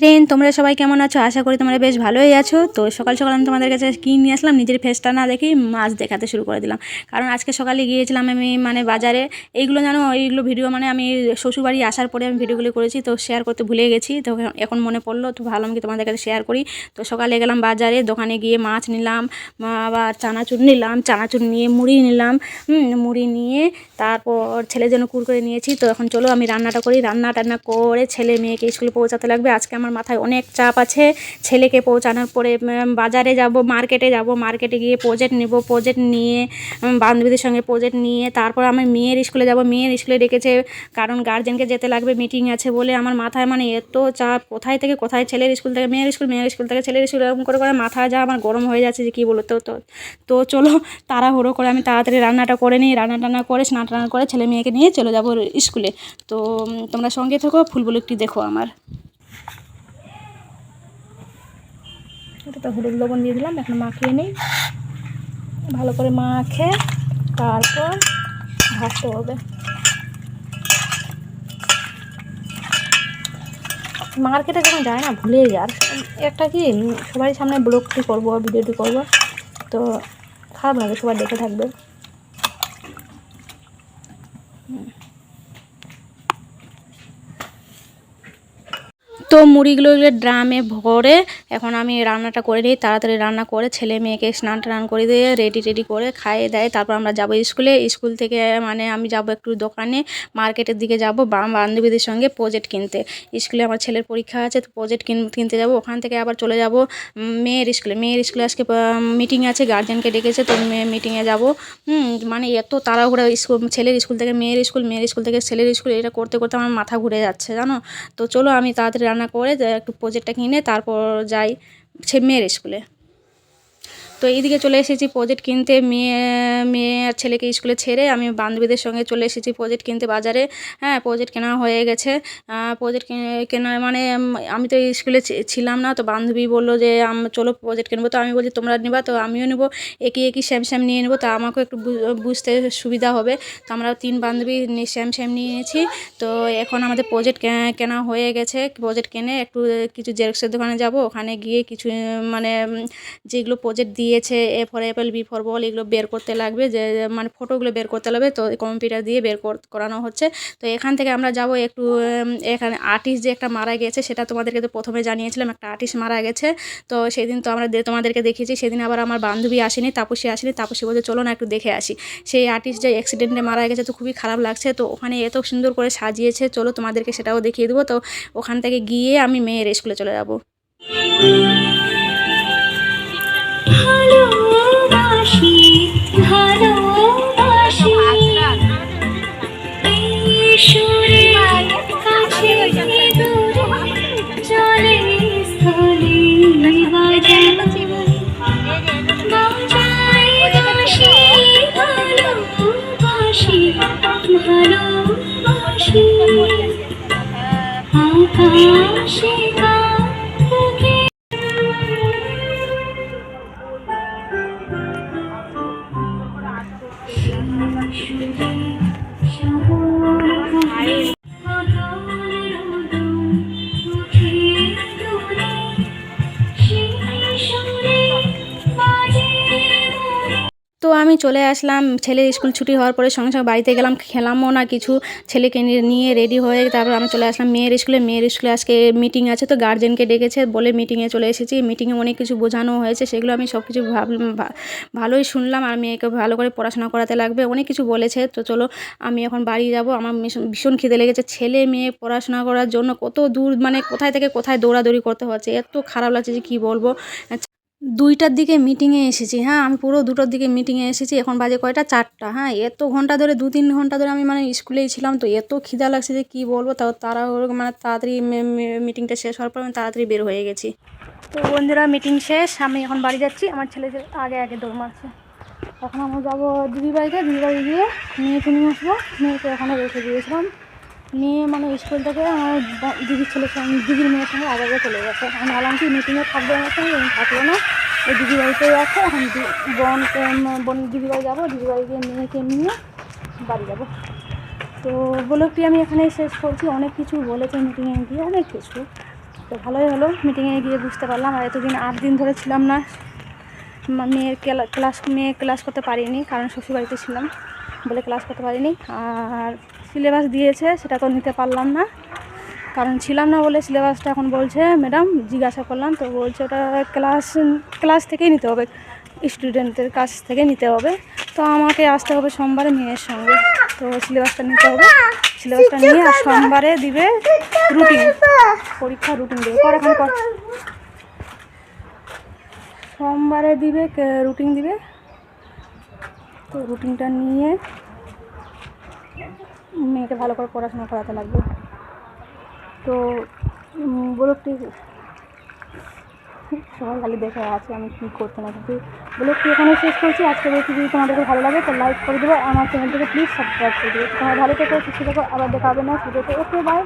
Friend, তোমরা সবাই কেমন আছো? আশা করি তোমরা বেশ ভালোই আছো। তো সকাল সকাল আমি তোমাদের কাছে কী নিয়ে আসলাম? নিজের ফেসটা না দেখেই মাছ দেখাতে শুরু করে দিলাম। কারণ আজকে সকালে গিয়েছিলাম আমি মানে বাজারে। এইগুলো জানো এইগুলো ভিডিও মানে আমি শ্বশুরবাড়ি আসার পরে আমি ভিডিওগুলো করেছি, তো শেয়ার করতে ভুলে গেছি। তো এখন মনে পড়ল, তো ভালো আমি তোমাদের কাছে শেয়ার করি? তো সকালে গেলাম বাজারে, দোকানে গিয়ে মাছ নিলাম আবার চানাচুর নিলাম, চানাচুর নিয়ে মুড়ি নিলাম মুড়ি নিয়ে তারপর ছেলের জন্য কুরকুরে নিয়েছি। তো এখন চলো আমি রান্নাটা করি। রান্না টান্না করে ছেলে মেয়েকে স্কুলে পৌঁছাতে লাগবে। আজকে আমার মাথায় অনেক চাপ আছে। ছেলেকে পৌঁছানোর পরে বাজারে যাব, মার্কেটে যাব, মার্কেটে গিয়ে প্রজেক্ট নেব প্রজেক্ট নিয়ে বান্ধবীদের সঙ্গে প্রজেক্ট নিয়ে, তারপর আমি মেয়ের স্কুলে যাব। মেয়ের স্কুলে ডেকেছে, কারণ গার্জেনকে যেতে লাগবে মিটিং আছে বলে আমার মাথায় মানে এত চাপ, কোথায় থেকে কোথায় ছেলের স্কুল থেকে, মেয়ের স্কুল মেয়ের স্কুল থেকে ছেলের স্কুল, এরকম করে করে মাথা যা আমার গরম হয়ে যাচ্ছে যে কী বলো তো তো তো চলো, তাড়াহুড়ো করে আমি তাড়াতাড়ি রান্নাটা করে নিই, রান্না টান্না করে, স্নান টান্না করে ছেলে মেয়েকে নিয়ে চলে যাব স্কুলে। তো তোমরা সঙ্গে থেকো ফুলগুলো একটু দেখো আমার। এটা তো হলুদ লবণ দিয়ে দিলাম, এখন মাখিয়ে নিই। ভালো করে মাখে, তারপর ভাজতে হবে। মার্কেটে যখন যায় না ভুলে যার একটা কি সবাই সামনে ব্লগটি করব, ভিডিওটি করব, তো খারাপ লাগে, সবাই দেখে থাকবে। তো মুড়িগুলো ড্রামে ভরে এখন আমি রান্নাটা করে নিই, তাড়াতাড়ি রান্না করে ছেলে মেয়েকে স্নান টান করে দিয়ে রেডি টেডি করে খাইয়ে দেয়। তারপর আমরা যাব স্কুলে। স্কুল থেকে মানে আমি যাব একটু দোকানে, মার্কেটের দিকে যাব বান্ধবীদের সঙ্গে প্রজেক্ট কিনতে। স্কুলে আমার ছেলের পরীক্ষা আছে, তো প্রজেক্ট কিনতে যাব। ওখান থেকে আবার চলে যাব মেয়ের স্কুলে। মেয়ের স্কুলে আজকে মিটিং আছে গার্জেনকে ডেকেছে, তো মিটিংয়ে যাব। মানে এত তাড়াহুড়া স্কুল, ছেলের স্কুল থেকে মেয়ের স্কুল মেয়ের স্কুল থেকে ছেলের স্কুল, এটা করতে করতে আমার মাথা ঘুরে যাচ্ছে, জানো? তো চলো আমি তাড়াতাড়ি রান্না করে একটু প্রজেক্টটা কিনে তারপর যাই সে মেয়ের স্কুলে তো এইদিকে চলে এসেছি প্রজেক্ট কিনতে। মেয়ে মেয়ে আর ছেলেকে স্কুলে ছেড়ে আমি বান্ধবীদের সঙ্গে চলে এসেছি প্রজেক্ট কিনতে বাজারে। হ্যাঁ প্রজেক্ট কেনা হয়ে গেছে। প্রজেক্ট কেনা মানে আমি তো স্কুলে ছিলাম না, তো বান্ধবী বলল যে, আম- চলো প্রজেক্ট কিনবো। তো আমি বলছি, তোমরা নিবা? তো আমিও নেব। একই একই শ্যাম শ্যাম নিয়ে নেব। তো আমাকেও একটু বুঝতে সুবিধা হবে। তো আমরা তিন বান্ধবী শ্যাম শ্যাম নিয়েছি। তো এখন আমাদের প্রজেক্ট কেনা হয়ে গেছে। প্রজেক্ট কেনে একটু, কিছু জেরক্সের দোকানে যাব। ওখানে গিয়ে কিছু মানে যেগুলো প্রজেক্ট দিয়েছে A for apple B for ball এগুলো বের করতে লাগবে, যে মানে ফটোগুলো বের করতে লাগবে, তো কম্পিউটার দিয়ে বের কর- করানো হচ্ছে। তো এখান থেকে আমরা যাব একটু এখানে আর্টিস্ট যে একটা মারা গেছে, সেটা তোমাদেরকে তো প্রথমে জানিয়েছিলাম, একটা আর্টিস্ট মারা গেছে। তো সেদিন তো আমরা তোমাদেরকে দেখিয়েছি, সেদিন আবার আমার বান্ধবী আসেনি, তাপসী আসেনি, তাপসী বলছে, চলো না একটু দেখে আসি। সেই আর্টিস্ট যে অ্যাক্সিডেন্টে মারা গেছে, তো খুবই খারাপ লাগছে, তো ওখানে এত সুন্দর করে সাজিয়েছে, চলো তোমাদেরকে সেটাও দেখিয়ে দেবো। তো ওখান থেকে গিয়ে আমি মেয়ের স্কুলে চলে যাব। আকাশে তো আমি চলে আসলাম। ছেলের স্কুল ছুটি হওয়ার পরে সঙ্গে সঙ্গে বাড়িতে গেলাম, খেলামও না কিছু। ছেলেকে নিয়ে- রেডি হয়ে তারপর আমি চলে আসলাম মেয়ের স্কুলে। মেয়ের স্কুলে আজকে মিটিং আছে তো গার্জেনকে ডেকেছে বলে মিটিংয়ে চলে এসেছি। মিটিংয়ে অনেক কিছু বোঝানো হয়েছে, সেগুলো আমি সব কিছু ভালোই শুনলাম। আর মেয়েকে ভালো করে পড়াশোনা করাতে লাগবে, অনেক কিছু বলেছে। তো চলো আমি এখন বাড়ি যাব। আমার ভীষণ খিদে লেগেছে। ছেলে মেয়ে পড়াশোনা করার জন্য কত দূর মানে কোথায় থেকে কোথায় দৌড়াদৌড়ি করতে হচ্ছে? এত খারাপ লাগছে যে কী বলব? দুইটার দিকে মিটিংয়ে এসেছি। হ্যাঁ আমি পুরো দুটোর দিকে মিটিংয়ে এসেছি। এখন বাজে কয়টা? চারটা। হ্যাঁ এত ঘণ্টা ধরে দু তিন ঘণ্টা ধরে আমি মানে স্কুলেই ছিলাম, তো এত খিদা লাগছে যে কী বলব? তাও তারা মানে তাড়াতাড়ি মিটিংটা শেষ হওয়ার পর আমি তাড়াতাড়ি বের হয়ে গেছি। তো বন্ধুরা মিটিং শেষ। আমি এখন বাড়ি যাচ্ছি। আমার ছেলে আগে আগে দৌড় মারছে। এখন আমরা যাব দিদি বাড়িতে দিদি বাড়ি গিয়ে মেয়েকে নিয়ে আসব। মেয়েকে ওখানে রেখে দিয়েছিলাম। মেয়ে মানে স্কুল থেকে আমার দিদির ছেলের সঙ্গে দিদির মেয়ের সঙ্গে আগে চলে গেছে। আমি ভাবলাম কি মিটিংয়ে থাকবে আমার সঙ্গে? আমি থাকল না। ওই দিদি বাড়িতেই আছে। এখন বোনকে বোন দিদি বাড়ি যাব। দিদি বাড়ি গিয়ে মেয়েকে নিয়ে বাড়ি যাব। তো ব্লগটি আমি এখানে শেষ করছি। অনেক কিছু বলেছে মিটিংয়ে গিয়ে, অনেক কিছু। তো ভালোই হলো। মিটিংয়ে গিয়ে বুঝতে পারলাম। আর এতদিন আট দিন ধরে ছিলাম না। মেয়ের ক্লাস মেয়ে ক্লাস করতে পারিনি, কারণ শ্বশুরবাড়িতে ছিলাম বলে ক্লাস করতে পারিনি। আর সিলেবাস দিয়েছে, সেটা তো নিতে পারলাম না। কারণ ছিলাম না বলে সিলেবাসটা এখন বলছে ম্যাডাম, জিজ্ঞাসা করলাম, তো বলছে ওটা ক্লাস ক্লাস থেকেই নিতে হবে, স্টুডেন্টদের কাছ থেকে নিতে হবে। তো আমাকে আসতে হবে সোমবারে মেয়ের সঙ্গে। তো সিলেবাসটা নিতে হবে। সিলেবাসটা নিয়ে আর সোমবারে দিবে রুটিন পরীক্ষা রুটিন দেবে। কর এখন সোমবারে দিবে রুটিন দিবে। তো রুটিনটা নিয়ে মেয়েকে ভালো করে পড়াশোনা করাতে লাগবে। তো ব্লগটি সবাই খালি দেখে আছে আমি কী করতে না কিন্তু ব্লগটি এখানে শেষ করছি। আজকে বলছি যদি তোমাদেরকে ভালো লাগে, তো লাইক করে দেবো। আমার চ্যানেলটিকে প্লিজ সাবস্ক্রাইব করে দেবে। তোমার ভালো থেকে, সুস্থ থেকো। আবার দেখা হবে না সুযোগ ওকে বাই